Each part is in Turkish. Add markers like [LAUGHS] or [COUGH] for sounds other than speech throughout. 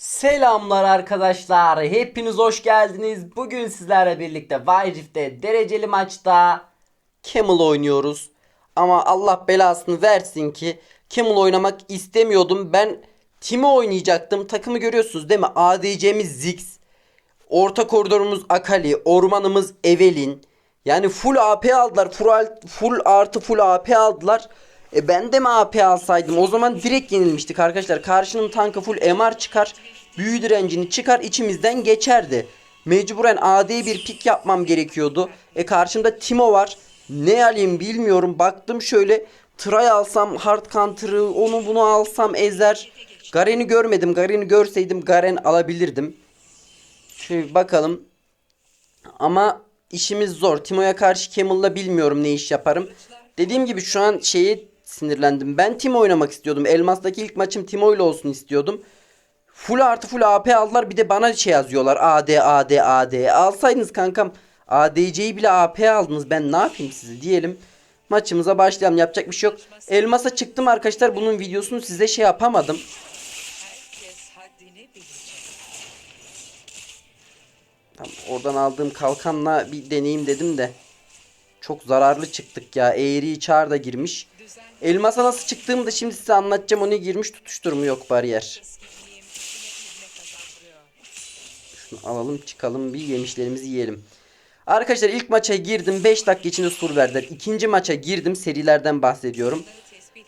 Selamlar arkadaşlar. Hepiniz hoş geldiniz. Bugün sizlerle birlikte Wild dereceli maçta Camel oynuyoruz. Ama Allah belasını versin ki Camel oynamak istemiyordum. Ben Timo oynayacaktım. Takımı görüyorsunuz değil mi? ADC'miz Ziggs. Orta koridorumuz Akali. Ormanımız Evelyn. Yani full AP aldılar. Full, full artı full AP aldılar. E ben de mi AP alsaydım? O zaman direkt yenilmiştik arkadaşlar. Karşının tankı full MR çıkar. Büyü direncini çıkar içimizden geçerdi. Mecburen AD bir pik yapmam gerekiyordu. E karşımda Timo var. Ne alayım bilmiyorum. Baktım şöyle. Try alsam hard counter'ı onu bunu alsam ezer. Garen'i görmedim. Garen'i görseydim Garen alabilirdim. Şöyle bakalım. Ama işimiz zor. Timo'ya karşı Camel'la bilmiyorum ne iş yaparım. Dediğim gibi şu an şeye sinirlendim. Ben Timo oynamak istiyordum. Elmas'taki ilk maçım Timo ile olsun istiyordum. Full artı full AP aldılar. Bir de bana şey yazıyorlar. AD AD AD. Alsaydınız kankam. ADC'yi bile AP aldınız. Ben ne yapayım sizi diyelim. Maçımıza başlayalım. Yapacak bir şey yok. Elmas'a çıktım arkadaşlar. Bunun videosunu size şey yapamadım. Tamam, oradan aldığım kalkanla bir deneyeyim dedim de. Çok zararlı çıktık ya. Eğri çağır da girmiş. Elmas'a nasıl çıktığımı da şimdi size anlatacağım. Onu girmiş tutuşturumu yok bariyer. Şunu alalım çıkalım bir yemişlerimizi yiyelim. Arkadaşlar ilk maça girdim. 5 dakika içinde sur verdiler. İkinci maça girdim. Serilerden bahsediyorum.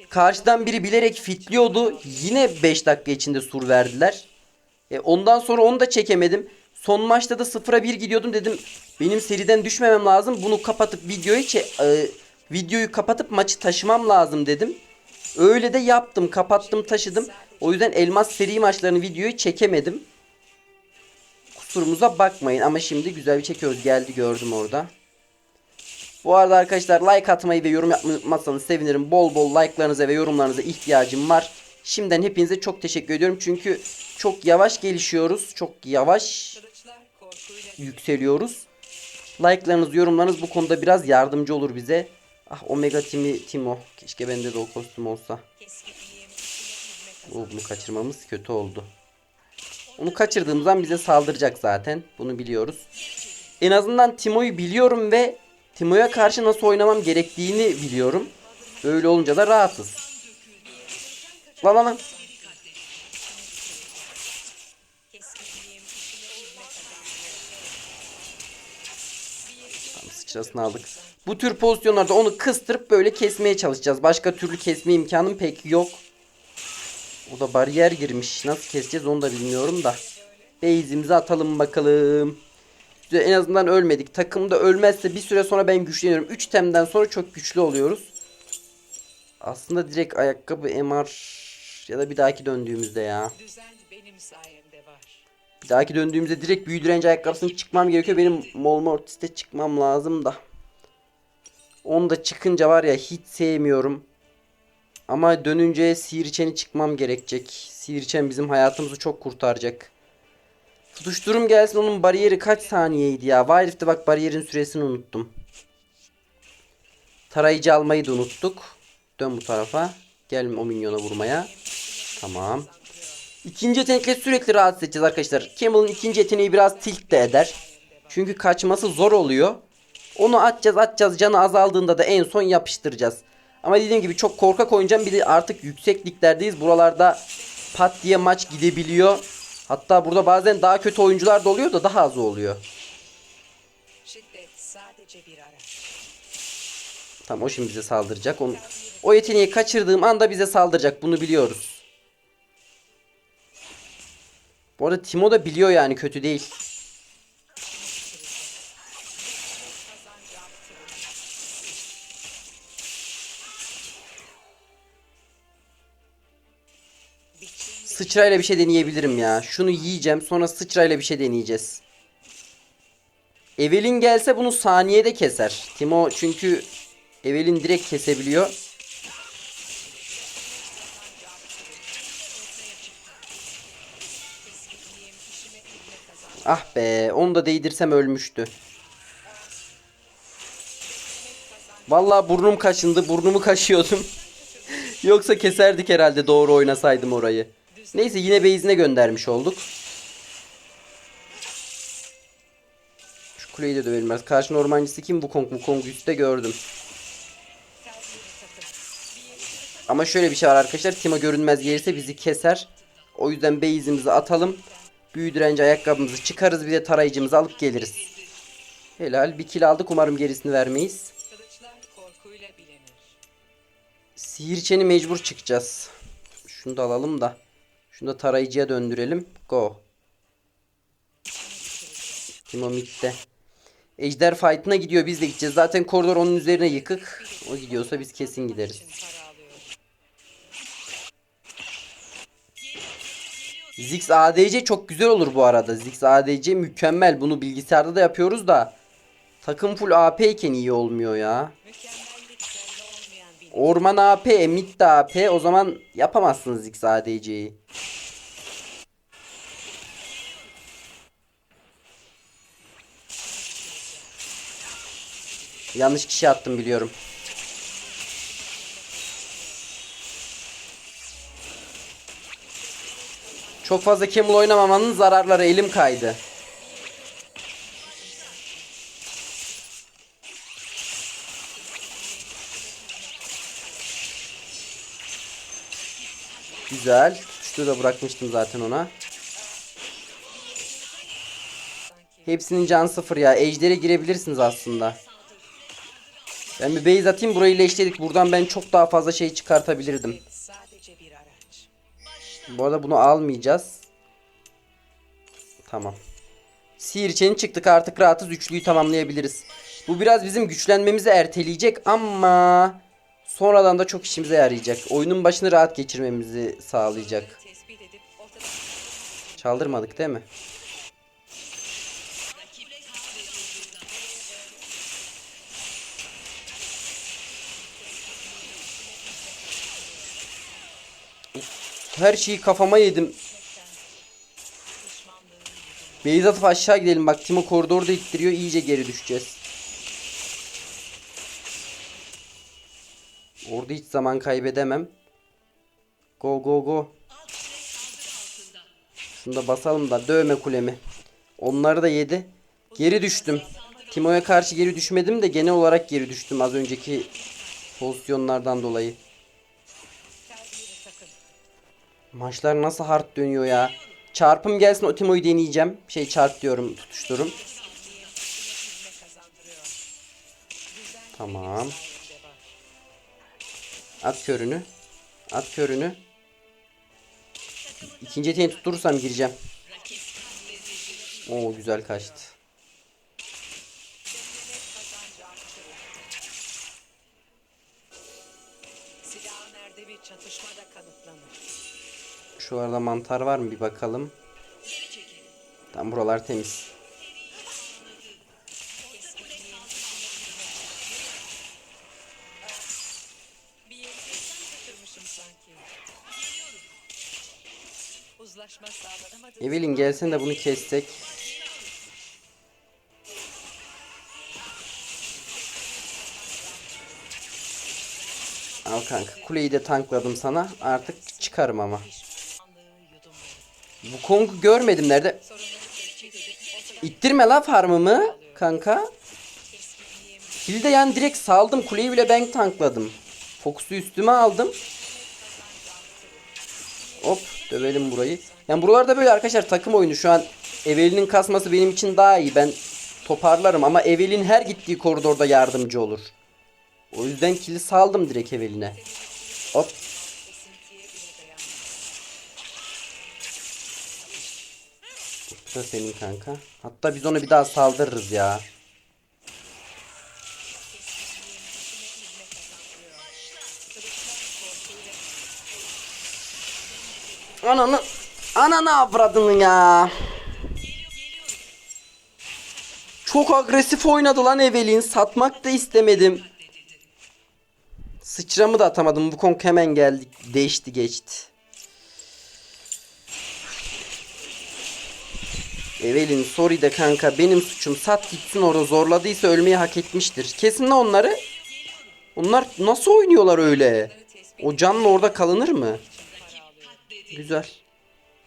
Karşıdan biri bilerek fitliyordu. Yine 5 dakika içinde sur verdiler. E, ondan sonra onu da çekemedim. Son maçta da 0'a 1 gidiyordum dedim. Benim seriden düşmemem lazım. Bunu kapatıp videoyu çe- e, videoyu kapatıp maçı taşımam lazım dedim. Öyle de yaptım. Kapattım, taşıdım. O yüzden elmas seri maçlarını videoyu çekemedim. Kusurumuza bakmayın ama şimdi güzel bir çekiyoruz. Geldi gördüm orada. Bu arada arkadaşlar like atmayı ve yorum yapmayı unutmazsanız sevinirim. Bol bol like'larınıza ve yorumlarınıza ihtiyacım var. Şimdiden hepinize çok teşekkür ediyorum. Çünkü çok yavaş gelişiyoruz. Çok yavaş yükseliyoruz. Like'larınız, yorumlarınız bu konuda biraz yardımcı olur bize. Ah Omega Timi Timo. Keşke bende de o kostüm olsa. Oo, bunu kaçırmamız kötü oldu. Onu kaçırdığımız an bize saldıracak zaten. Bunu biliyoruz. En azından Timo'yu biliyorum ve Timo'ya karşı nasıl oynamam gerektiğini biliyorum. Böyle olunca da rahatız. Lan lan lan. Tamam, sıçrasını aldık. Bu tür pozisyonlarda onu kıstırıp böyle kesmeye çalışacağız. Başka türlü kesme imkanım pek yok. O da bariyer girmiş. Nasıl keseceğiz onu da bilmiyorum da. Base'imizi atalım bakalım. En azından ölmedik. Takımda ölmezse bir süre sonra ben güçleniyorum. 3 temden sonra çok güçlü oluyoruz. Aslında direkt ayakkabı MR ya da bir dahaki döndüğümüzde ya. Bir dahaki döndüğümüzde direkt büyü direnci ayakkabısını çıkmam gerekiyor. Benim Mol Mortis'te çıkmam lazım da. Onu da çıkınca var ya hiç sevmiyorum. Ama dönünce Sihirçen'i çıkmam gerekecek. Sihirçen bizim hayatımızı çok kurtaracak. Tutuşturum gelsin onun bariyeri kaç saniyeydi ya. Wildrift'te bak bariyerin süresini unuttum. Tarayıcı almayı da unuttuk. Dön bu tarafa. Gel o minyona vurmaya. Tamam. İkinci yetenekle sürekli rahatsız edeceğiz arkadaşlar. Camel'ın ikinci yeteneği biraz tilt de eder. Çünkü kaçması zor oluyor. Onu atacağız atacağız canı azaldığında da en son yapıştıracağız. Ama dediğim gibi çok korkak oynayacağım. Bir de artık yüksek liglerdeyiz. Buralarda pat diye maç gidebiliyor. Hatta burada bazen daha kötü oyuncular da oluyor da daha az oluyor. Tamam o şimdi bize saldıracak. Onu, o yeteneği kaçırdığım anda bize saldıracak. Bunu biliyoruz. Bu arada Timo da biliyor yani kötü değil. Sıçrayla bir şey deneyebilirim ya. Şunu yiyeceğim sonra sıçrayla bir şey deneyeceğiz. Evelyn gelse bunu saniyede keser. Timo çünkü Evelyn direkt kesebiliyor. Ah be onu da değdirsem ölmüştü. Vallahi burnum kaşındı. Burnumu kaşıyordum. [LAUGHS] Yoksa keserdik herhalde doğru oynasaydım orayı. Neyse yine base'ine göndermiş olduk. Şu kuleyi de dövelim biraz. Karşının ormancısı kim? Wukong. Wukong'u üstte gördüm. Ama şöyle bir şey var arkadaşlar. Timo görünmez gelirse bizi keser. O yüzden base'imizi atalım. Büyü direnci ayakkabımızı çıkarız. Bir de tarayıcımızı alıp geliriz. Helal. Bir kill aldık. Umarım gerisini vermeyiz. Sihirçeni mecbur çıkacağız. Şunu da alalım da. Şunu da tarayıcıya döndürelim. Go. Timo midde. Ejder fight'ına gidiyor. Biz de gideceğiz. Zaten koridor onun üzerine yıkık. O gidiyorsa biz kesin gideriz. Ziggs ADC çok güzel olur bu arada. Ziggs ADC mükemmel. Bunu bilgisayarda da yapıyoruz da. Takım full AP iken iyi olmuyor ya. Bir Orman AP, mid de AP. O zaman yapamazsınız Ziggs ADC'yi. Yanlış kişi attım biliyorum. Çok fazla Camel oynamamanın zararları elim kaydı. Güzel. Tutuştuğu da bırakmıştım zaten ona. Hepsinin can sıfır ya. Ejder'e girebilirsiniz aslında. Ben bir base atayım. Burayı leşledik. Buradan ben çok daha fazla şey çıkartabilirdim. Bu arada bunu almayacağız. Tamam. Sihirçeni çıktık artık rahatız. Üçlüyü tamamlayabiliriz. Bu biraz bizim güçlenmemizi erteleyecek ama sonradan da çok işimize yarayacak. Oyunun başını rahat geçirmemizi sağlayacak. Çaldırmadık değil mi? Her şeyi kafama yedim. Beyz atıp aşağı gidelim. Bak Timo koridorda ittiriyor. İyice geri düşeceğiz. Orada hiç zaman kaybedemem. Go go go. Şunu da basalım da dövme kulemi. Onları da yedi. Geri düştüm. Timo'ya karşı geri düşmedim de genel olarak geri düştüm az önceki pozisyonlardan dolayı. Maçlar nasıl hard dönüyor ya. Çarpım gelsin o Timo'yu deneyeceğim. Şey çarp diyorum tutuşturum. Tamam. At körünü. At körünü. İkinci eteğini tutturursam gireceğim. Oo güzel kaçtı. Şu arada mantar var mı bir bakalım. Tam buralar temiz. Evelyn gelsin de bunu kessek. Al kanka. Kuleyi de tankladım sana. Artık çıkarım ama. Bu Kong'u görmedim nerede? İttirme la farmımı kanka. Kilde yani direkt saldım. Kuleyi bile ben tankladım. Fokusu üstüme aldım. Hop dövelim burayı. Yani buralarda böyle arkadaşlar takım oyunu şu an Evelyn'in kasması benim için daha iyi. Ben toparlarım ama Evelyn her gittiği koridorda yardımcı olur. O yüzden kili saldım direkt Evelyn'e. Hop. Bu da senin kanka. Hatta biz onu bir daha saldırırız ya. Ananı ananı avradını ya. Çok agresif oynadı lan Evelyn. Satmak da istemedim. Sıçramı da atamadım. Bu konk hemen geldi. Değişti geçti. Evelyn sorry de kanka benim suçum. Sat gitsin orada zorladıysa ölmeyi hak etmiştir. Kesin de onları. Onlar nasıl oynuyorlar öyle? O canla orada kalınır mı? Güzel.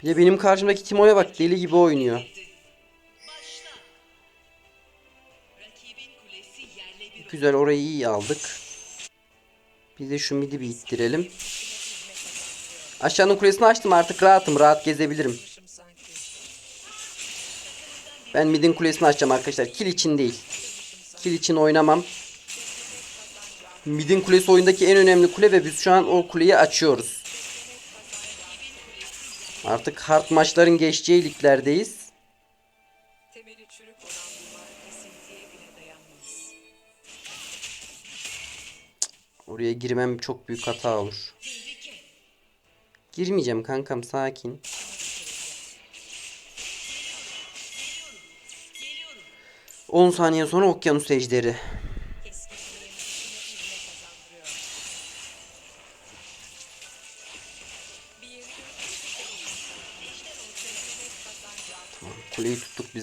Bir de benim karşımdaki Timo'ya bak deli gibi oynuyor. Güzel orayı iyi aldık. Bir de şu midi bir ittirelim. Aşağının kulesini açtım artık rahatım. Rahat gezebilirim. Ben midin kulesini açacağım arkadaşlar. Kill için değil. Kill için oynamam. Midin kulesi oyundaki en önemli kule ve biz şu an o kuleyi açıyoruz. Artık hard maçların geçeceği liglerdeyiz. Oraya girmem çok büyük hata olur. Girmeyeceğim kankam sakin. On saniye sonra okyanus ejderi.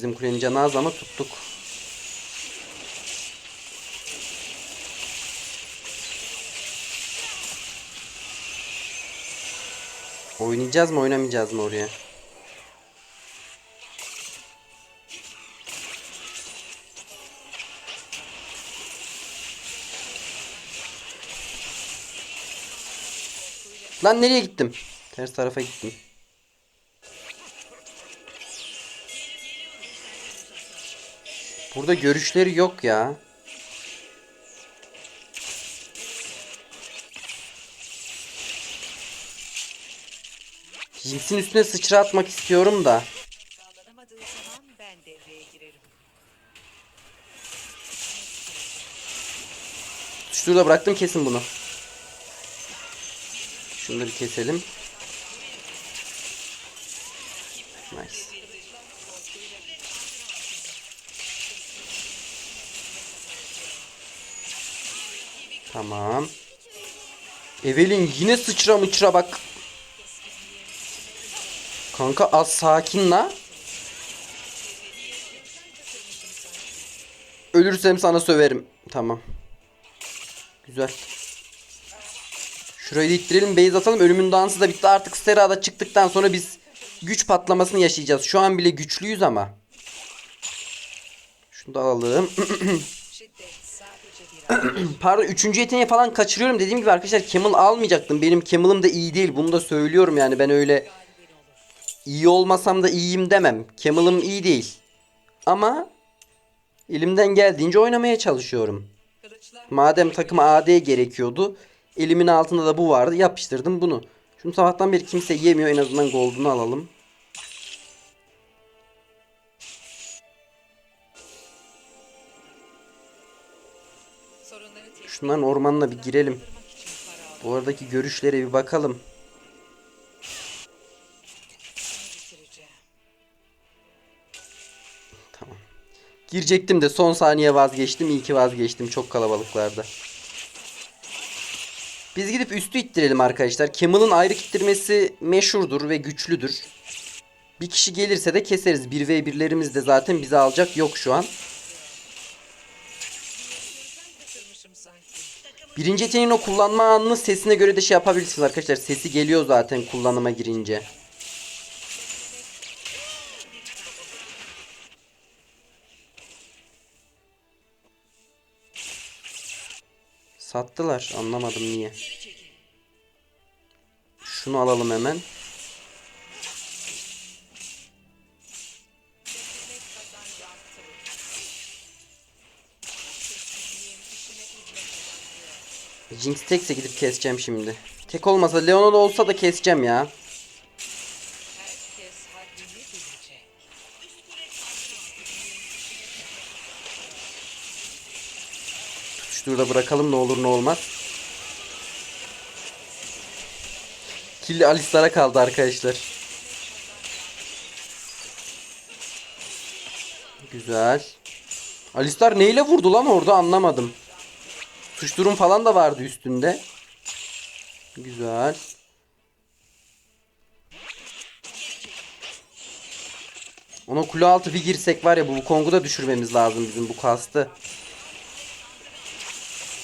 Bizim az ama tuttuk. Oynayacağız mı oynamayacağız mı oraya? Lan nereye gittim? Ters tarafa gittim. Burada görüşleri yok ya. Jinx'in üstüne sıçra atmak istiyorum da. Şurada bıraktım kesin bunu. Şunları keselim. Nice. Tamam. Evelyn yine sıçra mıçra bak. Kanka az sakin la. Ölürsem sana söverim. Tamam. Güzel. Şurayı da ittirelim. Base atalım. Ölümün dansı da bitti. Artık Sera'da çıktıktan sonra biz güç patlamasını yaşayacağız. Şu an bile güçlüyüz ama. Şunu da alalım. [CLEARS THROAT] Şiddet sadece bir an. [CLEARS THROAT] Pardon üçüncü yeteneği falan kaçırıyorum. Dediğim gibi arkadaşlar Camel almayacaktım. Benim Camel'ım da iyi değil. Bunu da söylüyorum yani. Ben öyle iyi olmasam da iyiyim demem. Camel'ım iyi değil. Ama elimden geldiğince oynamaya çalışıyorum. Madem takıma AD gerekiyordu. Elimin altında da bu vardı. Yapıştırdım bunu. Şunu sabahtan beri kimse yemiyor. En azından gold'unu alalım. Şundan ormanla bir girelim. Bu aradaki görüşlere bir bakalım. Tamam. Girecektim de son saniye vazgeçtim. İyi ki vazgeçtim. Çok kalabalıklarda. Biz gidip üstü ittirelim arkadaşlar. Camel'ın ayrı ittirmesi meşhurdur ve güçlüdür. Bir kişi gelirse de keseriz. 1v1'lerimiz de zaten bizi alacak yok şu an. Birinci yeteneğin o kullanma anını sesine göre de şey yapabilirsiniz arkadaşlar. Sesi geliyor zaten kullanıma girince. Sattılar. Anlamadım niye. Şunu alalım hemen. Jinx tekse gidip keseceğim şimdi. Tek olmasa Leona da olsa da keseceğim ya. Tutuştur da bırakalım ne olur ne olmaz. Kill Alistar'a kaldı arkadaşlar. Güzel. Alistar neyle vurdu lan orada anlamadım. Tuşturum falan da vardı üstünde. Güzel. Ona kule altı bir girsek var ya bu Kong'u da düşürmemiz lazım bizim bu kastı.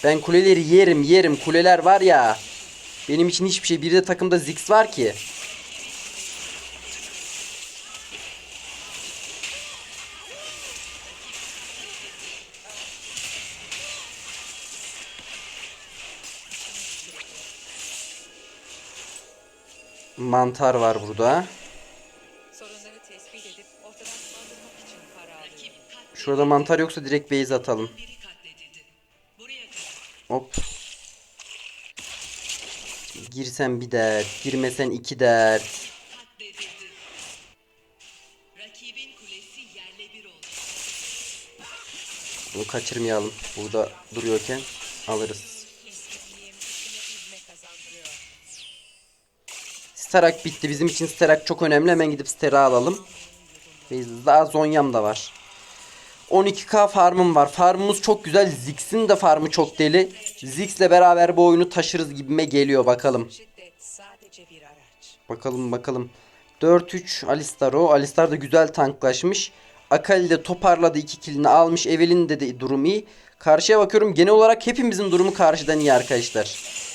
Ben kuleleri yerim yerim. Kuleler var ya. Benim için hiçbir şey. Bir de takımda Ziggs var ki. Mantar var burada. Şurada mantar yoksa direkt base atalım. Hop. Girsen bir dert, girmesen iki dert. Bunu kaçırmayalım. Burada duruyorken alırız. Starak bitti. Bizim için Starak çok önemli. Hemen gidip Starak'ı alalım. Ve daha Zonya'm da var. 12k farmım var. Farmımız çok güzel. Ziggs'in de farmı çok deli. Ziggs'le beraber bu oyunu taşırız gibime geliyor. Bakalım. Bakalım bakalım. 4-3 Alistar o. Alistar da güzel tanklaşmış. Akali de toparladı 2 killini almış. Evelyn de, de durum iyi. Karşıya bakıyorum. Genel olarak hepimizin durumu karşıdan iyi arkadaşlar.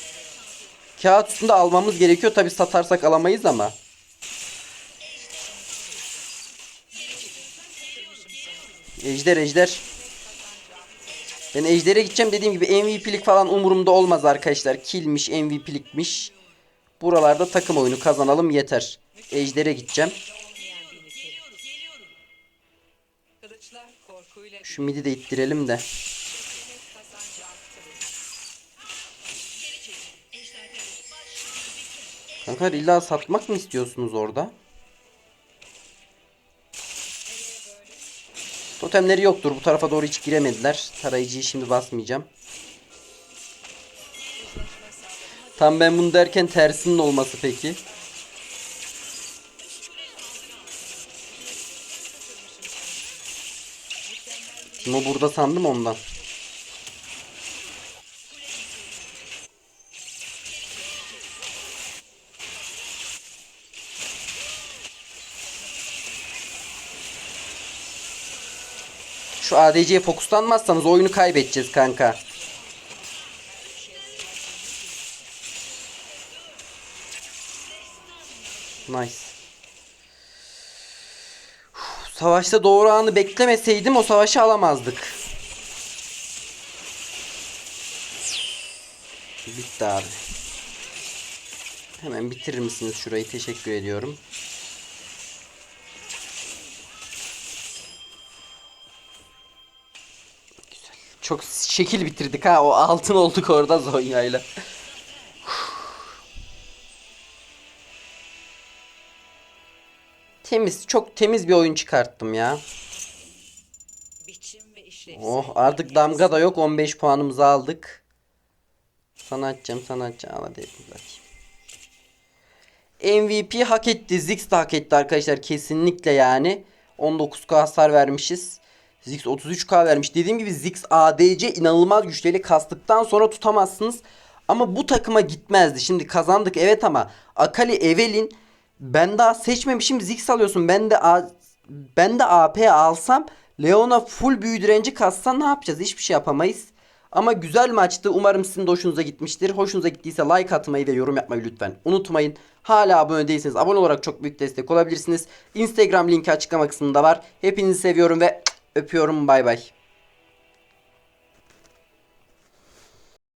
Kağıt üstünde almamız gerekiyor. Tabi satarsak alamayız ama. Ejder ejder. Ben ejdere gideceğim dediğim gibi MVP'lik falan umurumda olmaz arkadaşlar. Killmiş MVP'likmiş. Buralarda takım oyunu kazanalım yeter. Ejder'e gideceğim. Şu midi de ittirelim de. Kanka illa satmak mı istiyorsunuz orada? Totemleri yoktur. Bu tarafa doğru hiç giremediler. Tarayıcıyı şimdi basmayacağım. Tam ben bunu derken tersinin olması peki. Timo burada sandım ondan. Şu ADC'ye fokuslanmazsanız oyunu kaybedeceğiz kanka. Nice. Uf, Savaşta doğru anı beklemeseydim o savaşı alamazdık. Bitti abi. Hemen bitirir misiniz şurayı? Teşekkür ediyorum. Çok şekil bitirdik ha. O altın olduk orada Zonya'yla. Temiz, çok temiz bir oyun çıkarttım ya. Oh artık damga da yok 15 puanımızı aldık. Sana atacağım sana atacağım. Hadi bakayım. MVP hak etti. Ziggs de hak etti arkadaşlar. Kesinlikle yani. 19k hasar vermişiz. Ziggs 33k vermiş. Dediğim gibi Ziggs ADC inanılmaz güçlüyle kastıktan sonra tutamazsınız. Ama bu takıma gitmezdi. Şimdi kazandık evet ama Akali Evelyn ben daha seçmemişim Ziggs alıyorsun. Ben de A- ben de AP alsam Leona full büyü direnci kassa ne yapacağız? Hiçbir şey yapamayız. Ama güzel maçtı. Umarım sizin de hoşunuza gitmiştir. Hoşunuza gittiyse like atmayı ve yorum yapmayı lütfen unutmayın. Hala abone değilseniz abone olarak çok büyük destek olabilirsiniz. Instagram linki açıklama kısmında var. Hepinizi seviyorum ve öpüyorum. Bay bay.